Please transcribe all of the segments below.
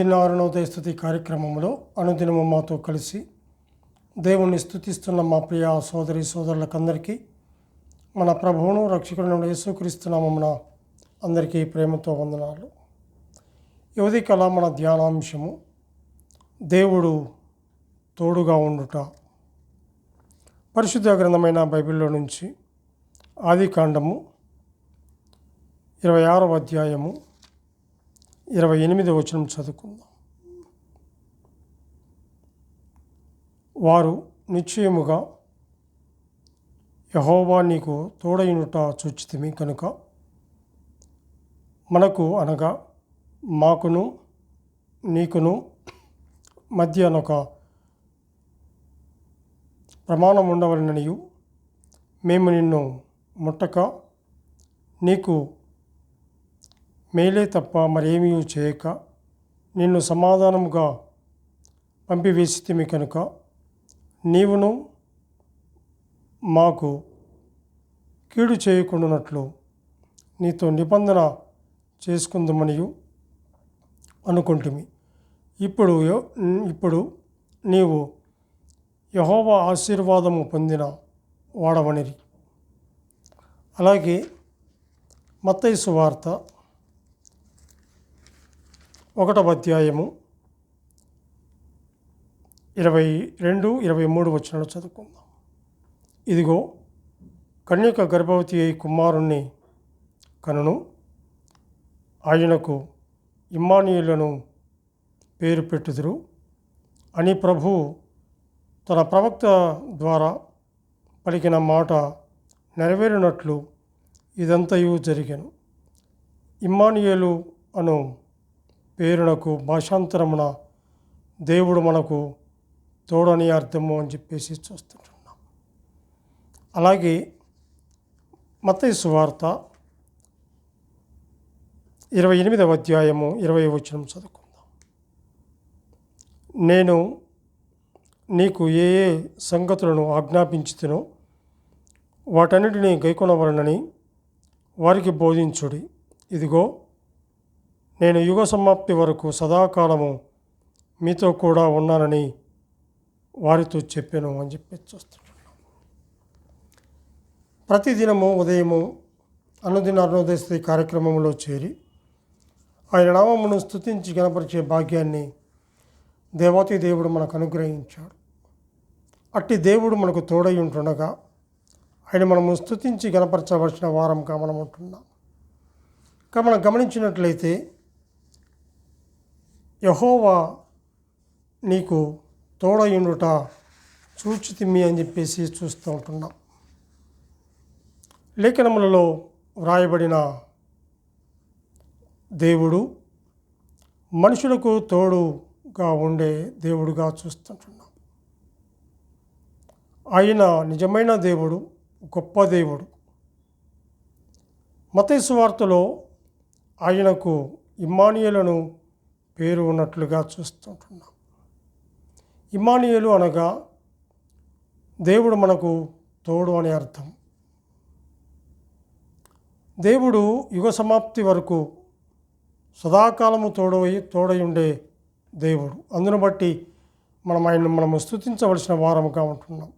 అనుదిన అరుణోదయ స్థుతి కార్యక్రమంలో అనుదినము మాతో కలిసి దేవుణ్ణి స్థుతిస్తున్న మా ప్రియ సోదరి సోదరులకందరికీ మన ప్రభువును రక్షకులను యేసుక్రీస్తునామమున అందరికీ ప్రేమతో వందనాలు. యువతి కళ మన ధ్యానాంశము. దేవుడు తోడుగా ఉండుట. పరిశుద్ధ గ్రంథమైన బైబిల్లో నుంచి ఆది కాండము ఇరవై ఆరవ అధ్యాయము ఇరవై ఎనిమిది వచనం చదువుకుందాం. వారు నిశ్చయముగా యహోవా నీకు తోడైనట చూచితిమి కనుక మనకు అనగా మాకును నీకును మధ్య ఒక ప్రమాణం ఉండవలననియు మేము నిన్ను ముట్టక నీకు మేలే తప్ప మరేమీ చేయక నిన్ను సమాధానముగా పంపివేసితిమి కనుక. నీవును మాకు కీడు చేయకుండానట్లు నీతో నిబంధన చేసుకుందామనియు అనుకుంటుమి. ఇప్పుడు యో- ఇప్పుడు నీవు యహోవ ఆశీర్వాదము పొందిన వాడవనిరి. అలాగే మత్తైసు వార్త ఒకటవ అధ్యాయము ఇరవై రెండు ఇరవై మూడు వచనాలు చదువుకుందాం. ఇదిగో కన్యక గర్భవతి అయి కుమారుణ్ణి కనును ఆయనకు ఇమ్మానియులను పేరు పెట్టుదురు. అని ప్రభు తన ప్రవక్త ద్వారా పలికిన మాట నెరవేరినట్లు ఇదంతయు జరిగాను. ఇమ్మానియేలు అను పేరునకు భాషాంతరమున దేవుడు మనకు తోడని అర్థము అని చెప్పేసి చూస్తుంటున్నాం. అలాగే మత్తయి సువార్త ఇరవై ఎనిమిదవ అధ్యాయము ఇరవై వచనం చదువుకుందాం. నేను నీకు ఏ ఏ సంగతులను ఆజ్ఞాపించుతునో వాటన్నిటినీ గైకొనవలనని వారికి బోధించుడి. ఇదిగో నేను యుగ సమాప్తి వరకు సదాకాలము మీతో కూడా ఉన్నానని వారితో చెప్పాను అని చెప్పి చూస్తున్నాను. ప్రతిదినము ఉదయము అనుదిన అరుణోదయ కార్యక్రమంలో చేరి ఆయన నామమును స్థుతించి గణపరిచే భాగ్యాన్ని దేవాతి దేవుడు మనకు అనుగ్రహించాడు. అట్టి దేవుడు మనకు తోడై ఉంటుండగా ఆయన మనము స్థుతించి గణపరచవలసిన వారంగా మనం ఉంటున్నాం ఇంకా మనం గమనించినట్లయితే యహోవా నీకు తోడయుండుట చూచితిమ్మి అని చెప్పేసి చూస్తూ ఉంటున్నాం. లేఖనములలో వ్రాయబడిన దేవుడు మనుషులకు తోడుగా ఉండే దేవుడుగా చూస్తుంటున్నాం. ఆయన నిజమైన దేవుడు గొప్ప దేవుడు. మతేసు వార్తలో ఆయనకు ఇమ్మానియులను పేరు ఉన్నట్లుగా చూస్తుంటున్నాం. ఇమానియలు అనగా దేవుడు మనకు తోడు అనే అర్థం. దేవుడు యుగ సమాప్తి వరకు సదాకాలము తోడై తోడై ఉండే దేవుడు. అందును బట్టి మనం ఆయన మనము స్థుతించవలసిన వారముగా ఉంటున్నాం.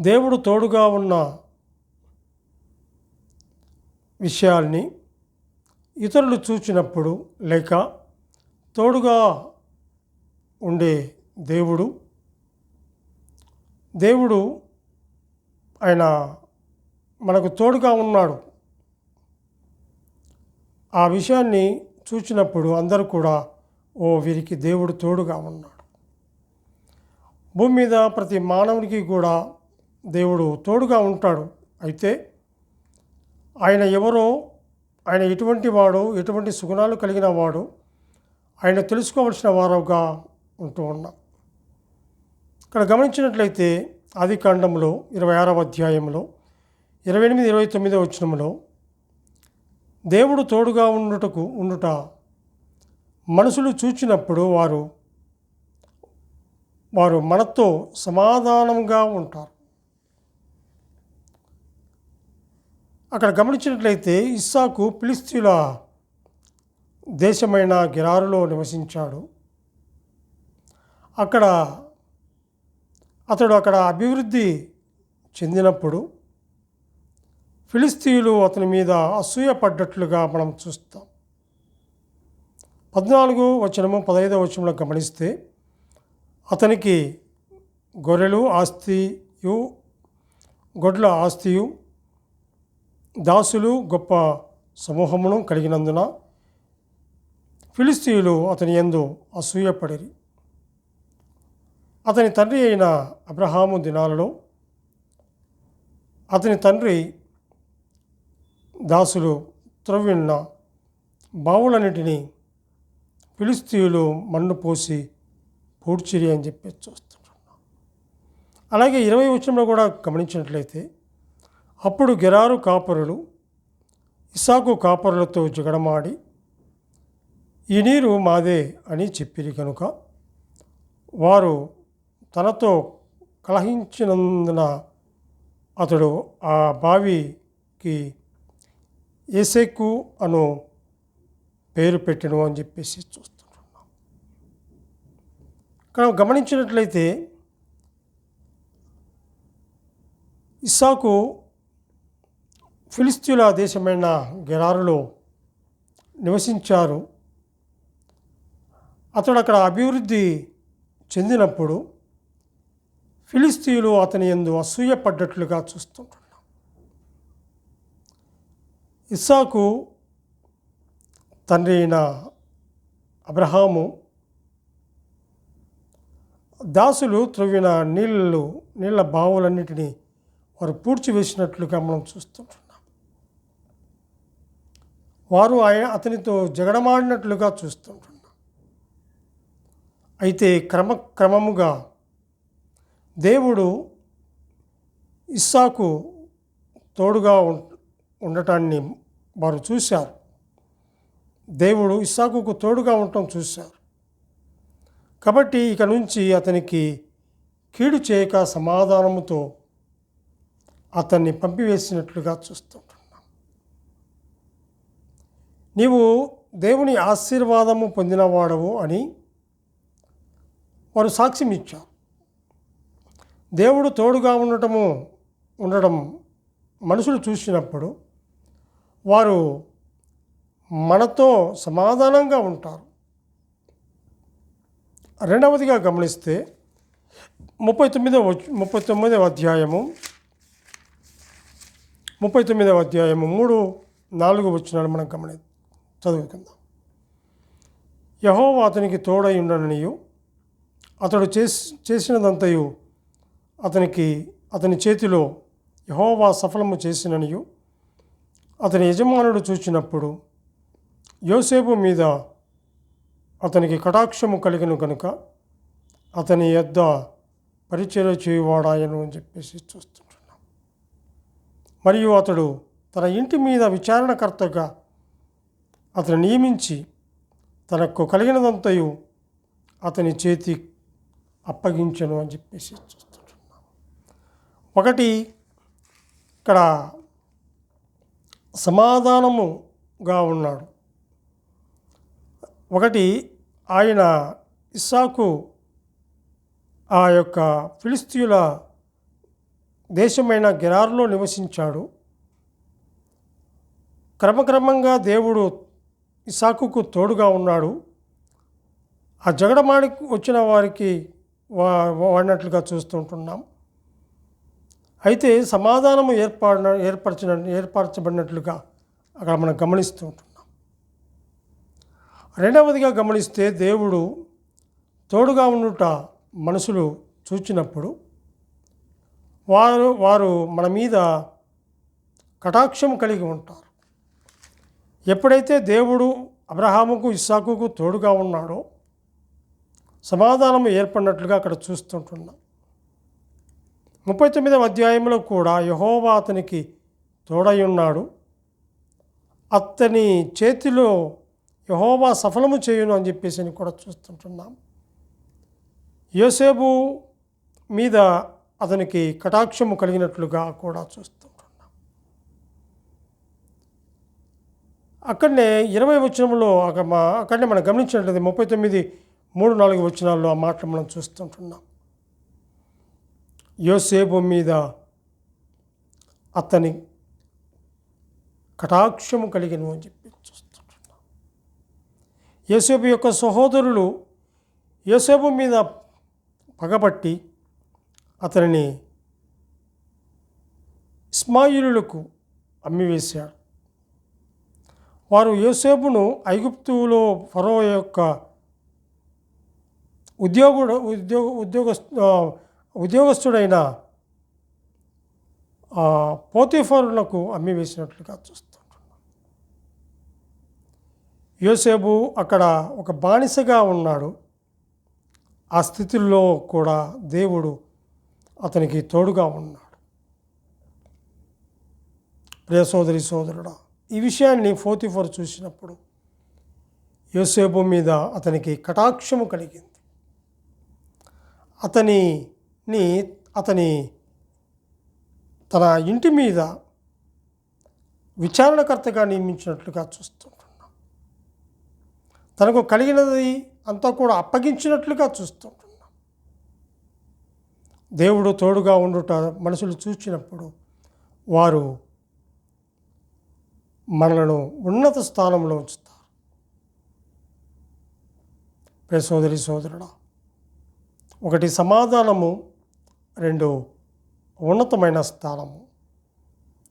దేవుడు తోడుగా ఉన్న విషయాల్ని ఇతరులు చూచినప్పుడు లేక తోడుగా ఉండే దేవుడు దేవుడు ఆయన మనకు తోడుగా ఉన్నాడు. ఆ విషయాన్ని చూచినప్పుడు అందరూ కూడా ఓ వీరికి దేవుడు తోడుగా ఉన్నాడు. భూమి మీద ప్రతి మానవునికి కూడా దేవుడు తోడుగా ఉంటాడు. అయితే ఆయన ఎవరో ఆయన ఎటువంటి వాడు ఎటువంటి సుగుణాలు కలిగిన వాడు ఆయన తెలుసుకోవలసిన వారుగా ఉంటూ ఉన్నాం. ఇక్కడ గమనించినట్లయితే ఆది కాండంలో ఇరవై ఆరవ అధ్యాయంలో ఇరవై ఎనిమిది ఇరవై తొమ్మిదో వచ్చినంలో దేవుడు తోడుగా ఉండుటకు ఉండుట మనుషులు చూచినప్పుడు వారు వారు మనతో సమాధానంగా ఉంటారు. అక్కడ గమనించినట్లయితే ఇస్సాకు ఫిలిస్తీన్ల దేశమైన గిరారులో నివసించాడు. అక్కడ అతడు అక్కడ అభివృద్ధి చెందినప్పుడు ఫిలిస్తీయులు అతని మీద అసూయపడ్డట్లుగా మనం చూస్తాం. పద్నాలుగు వచనము పదహైదవ వచనంలో గమనిస్తే అతనికి గొర్రెలు ఆస్తియు గొడ్ల ఆస్తియు దాసులు గొప్ప సమూహమును కలిగినందున ఫిలిస్తీయులు అతని ఎందు అసూయపడిరి అతని తండ్రి అయిన అబ్రహాము దినాలలో అతని తండ్రి దాసులు త్రవ్విన్న బావులన్నిటినీ ఫిలిస్తీయులు మన్ను పోసి పూడ్చిరి అని చెప్పి చూస్తుంటున్నాం అలాగే ఇరవై వచనంలో కూడా గమనించినట్లయితే అప్పుడు గెరారు కాపరులు ఇసాకు కాపరులతో జగడమాడి ఈ నీరు మాదే అని చెప్పిరి కనుక వారు తనతో కలహించినందున అతడు ఆ బావికి ఏసెక్కు అను పేరు పెట్టను అని చెప్పేసి చూస్తుంటున్నాం. ఇక్కడ గమనించినట్లయితే ఇస్సాకు ఫిలిస్తీన్ల దేశమైన గెరారులో నివసించారు. అతడు అక్కడ అభివృద్ధి చెందినప్పుడు ఫిలిస్తీయులు అతని ఎందు అసూయపడ్డట్లుగా చూస్తుంటున్నాం. ఇస్సాకు తండ్రి అయిన అబ్రహాము దాసులు త్రవ్విన నీళ్ళు నీళ్ళ బావులన్నిటినీ వారు పూడ్చివేసినట్లుగా మనం చూస్తుంటున్నాం. వారు ఆయన అతనితో జగడమాడినట్లుగా చూస్తుంటున్నాం అయితే క్రమక్రమముగా దేవుడు ఇస్సాకు తోడుగా ఉండటాన్ని వారు చూశారు. దేవుడు ఇస్సాకుకు తోడుగా ఉండటం చూశారు. కాబట్టి ఇక నుంచి అతనికి కీడు చేయక సమాధానముతో అతన్ని పంపివేసినట్లుగా చూస్తాం. నీవు దేవుని ఆశీర్వాదము పొందినవాడవు అని వారు సాక్ష్యం ఇచ్చారు. దేవుడు తోడుగా ఉండటము ఉండడం మనుషులు చూసినప్పుడు వారు మనతో సమాధానంగా ఉంటారు. రెండవదిగా గమనిస్తే ముప్పై తొమ్మిదవ ముప్పై తొమ్మిదవ అధ్యాయము ముప్పై తొమ్మిదవ అధ్యాయము మూడు నాలుగు వచ్చినాడు మనం గమనిస్తాం చదువుకుందాం. యహోవా అతనికి తోడై ఉండననియు అతడు చేసి చేసినదంతయు అతనికి అతని చేతిలో యహోవా సఫలము చేసిననియు అతని యజమానుడు చూచినప్పుడు యోసేపు మీద అతనికి కటాక్షము కలిగిన కనుక అతని యొద్ద పరిచయ చేయువాడాయను అని చెప్పేసి చూస్తుంటున్నాం మరియు అతడు తన ఇంటి మీద విచారణకర్తగా అతను నియమించి తనకు కలిగినదంతయు అతని చేతి అప్పగించను అని చెప్పేసి చూస్తుంటున్నాం ఒకటి ఇక్కడ సమాధానముగా ఉన్నాడు. ఒకటి ఆయన ఇస్సాకు ఆ యొక్క ఫిలిస్తీయుల దేశమైన గెరార్లో నివసించాడు. క్రమక్రమంగా దేవుడు ఇసాకుకు తోడుగా ఉన్నాడు. ఆ జగడమాడి వచ్చిన వారికి వా వాడినట్లుగా చూస్తుంటున్నాం. అయితే సమాధానము ఏర్పడిన ఏర్పరచిన ఏర్పరచబడినట్లుగా అక్కడ మనం గమనిస్తూ ఉంటున్నాం రెండవదిగా గమనిస్తే దేవుడు తోడుగా ఉండుట మనుషులు చూచినప్పుడు వారు వారు మన మీద కటాక్షం కలిగి ఉంటారు. ఎప్పుడైతే దేవుడు అబ్రహాముకు ఇస్సాకుకు తోడుగా ఉన్నాడో సమాధానం ఏర్పడినట్లుగా అక్కడ చూస్తుంటున్నాం. ముప్పై తొమ్మిదవ అధ్యాయంలో కూడా యహోవా అతనికి తోడై ఉన్నాడు. అతని చేతిలో యహోవా సఫలము చేయును అని చెప్పేసి అని కూడా చూస్తుంటున్నాం. యోసేపు మీద అతనికి కటాక్షము కలిగినట్లుగా కూడా చూస్తాం. అక్కడనే ఇరవై వచనంలో అక్కడ అక్కడనే మనం గమనించినట్లయితే ముప్పై తొమ్మిది మూడు నాలుగు వచనాల్లో ఆ మాటలు మనం చూస్తుంటున్నాం. యోసేపు మీద అతని కటాక్షము కలిగిన అని చెప్పి చూస్తుంటున్నాం. యోసేపు యొక్క సహోదరులు యోసేపు మీద పగబట్టి అతనిని ఇస్మాయిలులకు అమ్మివేశాడు వారు యోసేపును ఐగుప్తులో ఫరో యొక్క ఉద్యోగుడు ఉద్యోగ ఉద్యోగ ఉద్యోగస్తుడైన ఆ, పోతీఫరులకు అమ్మివేసినట్లుగా చూస్తుంటున్నాం. యోసేపు అక్కడ ఒక బానిసగా ఉన్నాడు. ఆ స్థితిలో కూడా దేవుడు అతనికి తోడుగా ఉన్నాడు. ప్రియ సోదరి సోదరుడా ఈ విషయాన్ని ఫోతిఫర్ చూసినప్పుడు యోసేపు మీద అతనికి కటాక్షము కలిగింది. అతనిని అతని తన ఇంటి మీద విచారణకర్తగా నియమించినట్లుగా చూస్తుంటున్నాం. తనకు కలిగినది అంతా కూడా అప్పగించినట్లుగా చూస్తుంటున్నాం. దేవుడు తోడుగా ఉండుట మనుషులు చూసినప్పుడు వారు మనలను ఉన్నత స్థానంలో ఉంచుతారు. ప్రే సోదరి సోదరుడా ఒకటి సమాధానము రెండు ఉన్నతమైన స్థానము.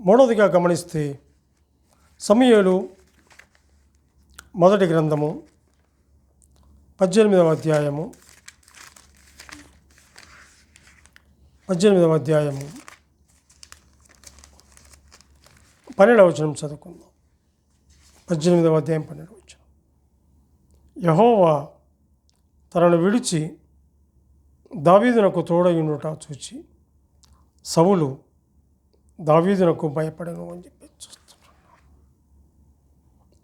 మూడవదిగా గమనిస్తే సమయలు మొదటి గ్రంథము పద్దెనిమిదవ అధ్యాయము పద్దెనిమిదవ అధ్యాయము. పన్నెండవ వచనం చదువుకుందాం. పద్దెనిమిదవ అధ్యాయం పన్నెండవ వచనం. యహోవా తనను విడిచి దావీదునకు తోడయుండుట చూచి సవులు దావీదునకు భయపడను అని చెప్పి చూస్తున్నాను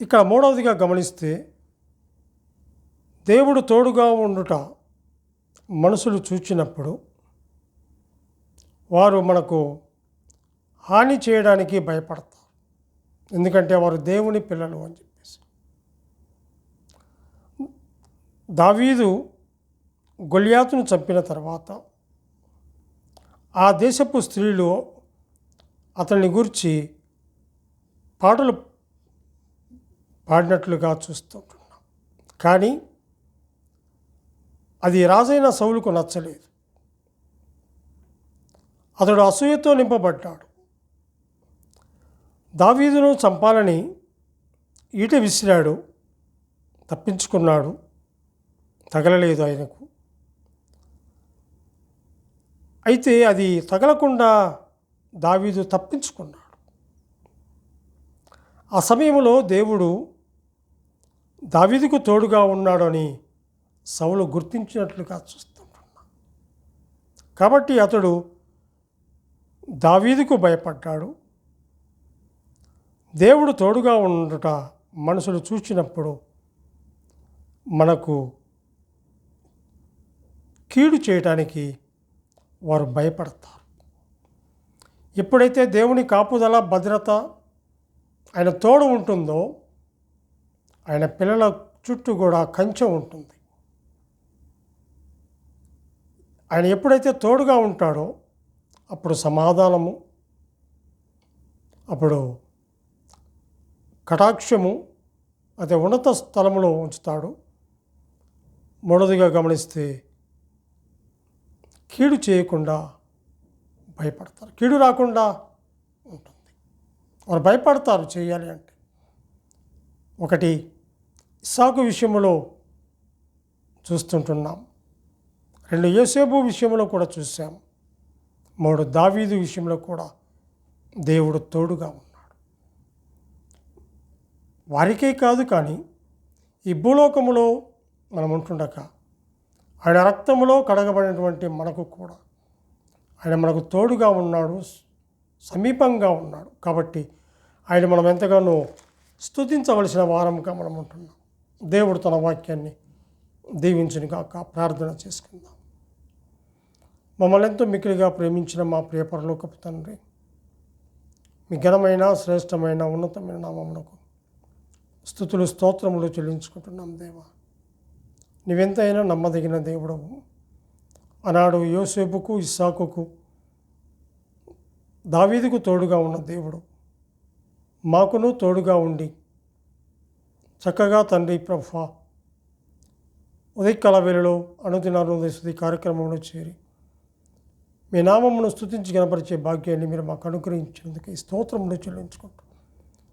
ఇక్కడ మూడవదిగా గమనిస్తే దేవుడు తోడుగా ఉండుట మనుషులు చూచినప్పుడు వారు మనకు హాని చేయడానికి భయపడతారు. ఎందుకంటే వారు దేవుని పిల్లలు అని చెప్పేసి. దావీదు గొలియాతును చంపిన తర్వాత ఆ దేశపు స్త్రీలు అతన్ని గురించి పాటలు పాడినట్లుగా చూస్తుంటున్నాం. కానీ అది రాజైన సౌలుకు నచ్చలేదు. అతడు అసూయతో నింపబడ్డాడు. దావీదును చంపాలని ఈట విసిరాడు తప్పించుకున్నాడు తగలలేదు ఆయనకు. అయితే అది తగలకుండా దావీదు తప్పించుకున్నాడు. ఆ సమయంలో దేవుడు దావీదుకు తోడుగా ఉన్నాడని సౌలు గుర్తించినట్లుగా చూస్తుంటున్నా. కాబట్టి అతడు దావీదుకు భయపడ్డాడు. దేవుడు తోడుగా ఉండుట మనుషులు చూచినప్పుడు మనకు కీడు చేయటానికి వారు భయపడతారు. ఎప్పుడైతే దేవుని కాపుదల భద్రత ఆయన తోడు ఉంటుందో ఆయన పిల్లల చుట్టూ కూడా కంచె ఉంటుంది. ఆయన ఎప్పుడైతే తోడుగా ఉంటాడో అప్పుడు సమాధానము అప్పుడు కటాక్షము అతి ఉన్నత స్థలంలో ఉంచుతాడు. మూడవదిగా గమనిస్తే కీడు చేయకుండా భయపడతారు. కీడు రాకుండా ఉంటుంది. వారు భయపడతారు చేయాలి అంటే. ఒకటి ఇసాకు విషయంలో చూస్తుంటున్నాం. రెండు యోసేపు విషయంలో కూడా చూసాం మూడు దావీదు విషయంలో కూడా దేవుడు తోడుగా ఉంది వారికే కాదు కానీ ఈ భూలోకములో మనం ఉంటుండక ఆయన రక్తములో కడగబడినటువంటి మనకు కూడా ఆయన మనకు తోడుగా ఉన్నాడు సమీపంగా ఉన్నాడు. కాబట్టి ఆయన మనం ఎంతగానో స్తుతించవలసిన వారంగా మనం ఉంటున్నాం. దేవుడు తన వాక్యాన్ని దీవించిన కాక ప్రార్థన చేసుకుందాం. మమ్మల్ని ఎంతో మిక్కిలిగా ప్రేమించిన మా ప్రియపరలోకపు తండ్రి మీ ఘనమైన శ్రేష్టమైన ఉన్నతమైన నామమునకు స్థుతులు స్తోత్రములు చెల్లించుకుంటున్నాం దేవా. నువ్వెంతైనా నమ్మదగిన దేవుడవు. ఆనాడు యోసేపుకు ఇస్సాకుకు దావీదుకు తోడుగా ఉన్న దేవుడు. మాకును తోడుగా ఉండి చక్కగా తండ్రి ప్రభ ఉదయకాల వేళలో అనుదినాలు స్థుతి కార్యక్రమంలో చేరి మీ నామమును స్థుతించి కనపరిచే భాగ్యాన్ని మీరు మాకు అనుగ్రహించినందుకు ఈ స్తోత్రంలో చెల్లించుకుంటాం